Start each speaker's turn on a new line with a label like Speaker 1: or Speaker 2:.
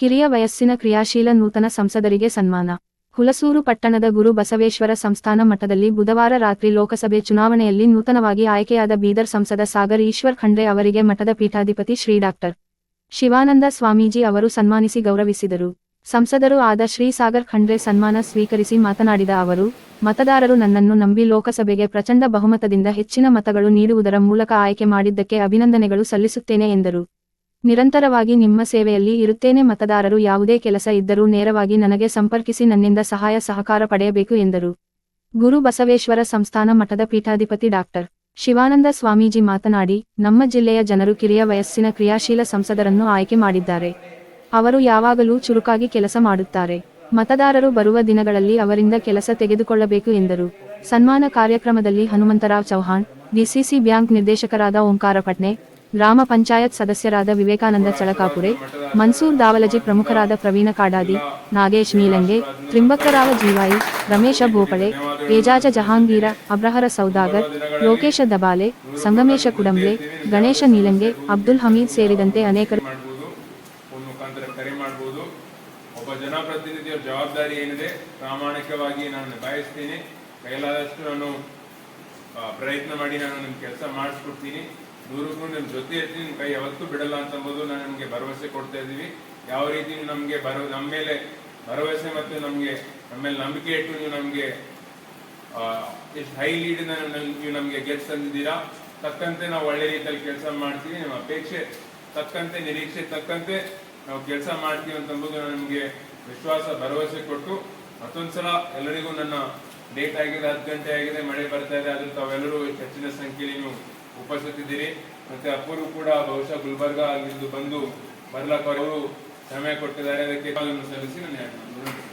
Speaker 1: ಕಿರಿಯ ವಯಸ್ಸಿನ ಕ್ರಿಯಾಶೀಲ ನೂತನ ಸಂಸದರಿಗೆ ಸನ್ಮಾನ. ಹುಲಸೂರು ಪಟ್ಟಣದ ಗುರು ಬಸವೇಶ್ವರ ಸಂಸ್ಥಾನ ಮಠದಲ್ಲಿ ಬುಧವಾರ ರಾತ್ರಿ ಲೋಕಸಭೆ ಚುನಾವಣೆಯಲ್ಲಿ ನೂತನವಾಗಿ ಆಯ್ಕೆಯಾದ ಬೀದರ್ ಸಂಸದ ಸಾಗರ್ ಈಶ್ವರ್ ಖಂಡ್ರೆ ಅವರಿಗೆ ಮಠದ ಪೀಠಾಧಿಪತಿ ಶ್ರೀ ಡಾಕ್ಟರ್ ಶಿವಾನಂದ ಸ್ವಾಮೀಜಿ ಅವರು ಸನ್ಮಾನಿಸಿ ಗೌರವಿಸಿದರು. ಸಂಸದರು ಆದ ಶ್ರೀ ಸಾಗರ್ ಖಂಡ್ರೆ ಸನ್ಮಾನ ಸ್ವೀಕರಿಸಿ ಮಾತನಾಡಿದ ಅವರು, ಮತದಾರರು ನನ್ನನ್ನು ನಂಬಿ ಲೋಕಸಭೆಗೆ ಪ್ರಚಂಡ ಬಹುಮತದಿಂದ ಹೆಚ್ಚಿನ ಮತಗಳು ನೀಡುವುದರ ಮೂಲಕ ಆಯ್ಕೆ ಮಾಡಿದ್ದಕ್ಕೆ ಅಭಿನಂದನೆಗಳು ಸಲ್ಲಿಸುತ್ತೇನೆ ಎಂದರು. ನಿರಂತರವಾಗಿ ನಿಮ್ಮ ಸೇವೆಯಲ್ಲಿ ಇರುತ್ತೇನೆ, ಮತದಾರರು ಯಾವುದೇ ಕೆಲಸ ಇದ್ದರೂ ನೇರವಾಗಿ ನನಗೆ ಸಂಪರ್ಕಿಸಿ, ನನ್ನಿಂದ ಸಹಾಯ ಸಹಕಾರ ಪಡೆಯಬೇಕು ಎಂದರು. ಗುರು ಬಸವೇಶ್ವರ ಸಂಸ್ಥಾನ ಮಠದ ಪೀಠಾಧಿಪತಿ ಡಾಕ್ಟರ್ ಶಿವಾನಂದ ಸ್ವಾಮೀಜಿ ಮಾತನಾಡಿ, ನಮ್ಮ ಜಿಲ್ಲೆಯ ಜನರು ಕಿರಿಯ ವಯಸ್ಸಿನ ಕ್ರಿಯಾಶೀಲ ಸಂಸದರನ್ನು ಆಯ್ಕೆ ಮಾಡಿದ್ದಾರೆ. ಅವರು ಯಾವಾಗಲೂ ಚುರುಕಾಗಿ ಕೆಲಸ ಮಾಡುತ್ತಾರೆ. ಮತದಾರರು ಬರುವ ದಿನಗಳಲ್ಲಿ ಅವರಿಂದ ಕೆಲಸ ತೆಗೆದುಕೊಳ್ಳಬೇಕು ಎಂದರು. ಸನ್ಮಾನ ಕಾರ್ಯಕ್ರಮದಲ್ಲಿ ಹನುಮಂತರಾವ್ ಚೌಹಾಣ್, ಡಿಸಿಸಿ ಬ್ಯಾಂಕ್ ನಿರ್ದೇಶಕರಾದ ಓಂಕಾರ ಪಟ್ನೆ ಗ್ರಾಮ ಪಂಚಾಯತ್ ಸದಸ್ಯರಾದ ವಿವೇಕಾನಂದ ಚಳಕಾಪುರೆ, ಮನ್ಸೂರ್ ದಾವಲಜಿ ಪ್ರಮುಖರಾದ ಪ್ರವೀಣ ಕಾಡಾದಿ, ನಾಗೇಶ್ ನೀಲಂಗೆ ತ್ರಿಂಬಕ್ಕರಾವ ಜೀವಾಯಿ, ರಮೇಶ ಭೋಪಳೆ ಏಜಾಜ ಜಹಾಂಗೀರ, ಅಬ್ರಹರ ಸೌದಾಗರ್, ಲೋಕೇಶ ದಬಾಲೆ, ಸಂಗಮೇಶ ಕುಡಂಬ್ಲೆ ಗಣೇಶ ನೀಲಂಗೆ, ಅಬ್ದುಲ್ ಹಮೀದ್ ಸೇರಿದಂತೆ ಅನೇಕರು
Speaker 2: ಒಬ್ಬ ಜನಪ್ರತಿನಿಧಿಯ ಜವಾಬ್ದಾರಿ ಏನಿದೆ, ಪ್ರಾಮಾಣಿಕವಾಗಿ ನಾನು ನಿಭಾಯಿಸ್ತೀನಿ. ಕೈಲಾದಷ್ಟು ನಾನು ಪ್ರಯತ್ನ ಮಾಡಿ ನಾನು ನಿಮ್ಮ ಕೆಲಸ ಮಾಡಿಸ್ಕೊಡ್ತೀನಿ. ನೂರಕ್ಕೂ ನಿಮ್ಮ ಜೊತೆ ಇರ್ತೀನಿ ನಿಮ್ಮ ಕೈ ಯಾವತ್ತೂ ಬಿಡಲ್ಲ ಅಂತಂಬೋದು ನಾನು ನಿಮಗೆ ಭರವಸೆ ಕೊಡ್ತಾ ಇದ್ದೀವಿ. ಯಾವ ರೀತಿ ನೀವು ನಮಗೆ ಭರ ನಮ್ಮ ಮೇಲೆ ಭರವಸೆ ಮತ್ತು ನಮಗೆ ನಮ್ಮ ಮೇಲೆ ನಂಬಿಕೆ ಇಟ್ಟು ನೀವು ನಮಗೆ ಎಷ್ಟು ಹೈ ಲೀಡ್ ನೀವು ನಮಗೆ ಗೆಲ್ಸ್ ತಂದಿದ್ದೀರಾ, ತಕ್ಕಂತೆ ನಾವು ಒಳ್ಳೆ ರೀತಿಯಲ್ಲಿ ಕೆಲಸ ಮಾಡ್ತೀವಿ, ನಿಮ್ಮ ಅಪೇಕ್ಷೆ ತಕ್ಕಂತೆ, ನಿರೀಕ್ಷೆ ತಕ್ಕಂತೆ ನಾವು ಕೆಲಸ ಮಾಡ್ತೀವಿ ಅಂತಂಬುದು ನಾನು ನಿಮಗೆ ವಿಶ್ವಾಸ, ಭರವಸೆ ಕೊಟ್ಟು ಮತ್ತೊಂದ್ಸಲ ಎಲ್ಲರಿಗೂ ನನ್ನ ಡೇಟ್ ಆಗಿದೆ, ಹತ್ತು ಗಂಟೆ ಆಗಿದೆ, ಮಳೆ ಬರ್ತಾ ಇದೆ, ಆದ್ರೆ ತಾವೆಲ್ಲರೂ ಹೆಚ್ಚಿನ ಸಂಖ್ಯೆಯಲ್ಲಿ ನೀವು ಉಪಸ್ಥಿತಿದ್ದೀರಿ. ಮತ್ತೆ ಅಪ್ಪರು ಕೂಡ ಬಹುಶಃ ಗುಲ್ಬರ್ಗ ಅಲ್ಲಿಂದು ಬಂದು ಬರ್ಲಾಕ್ ಅವರು ಸಮಯ ಕೊಟ್ಟಿದ್ದಾರೆ. ಅದಕ್ಕೆ ಸಲ್ಲಿಸಿ ನಾನು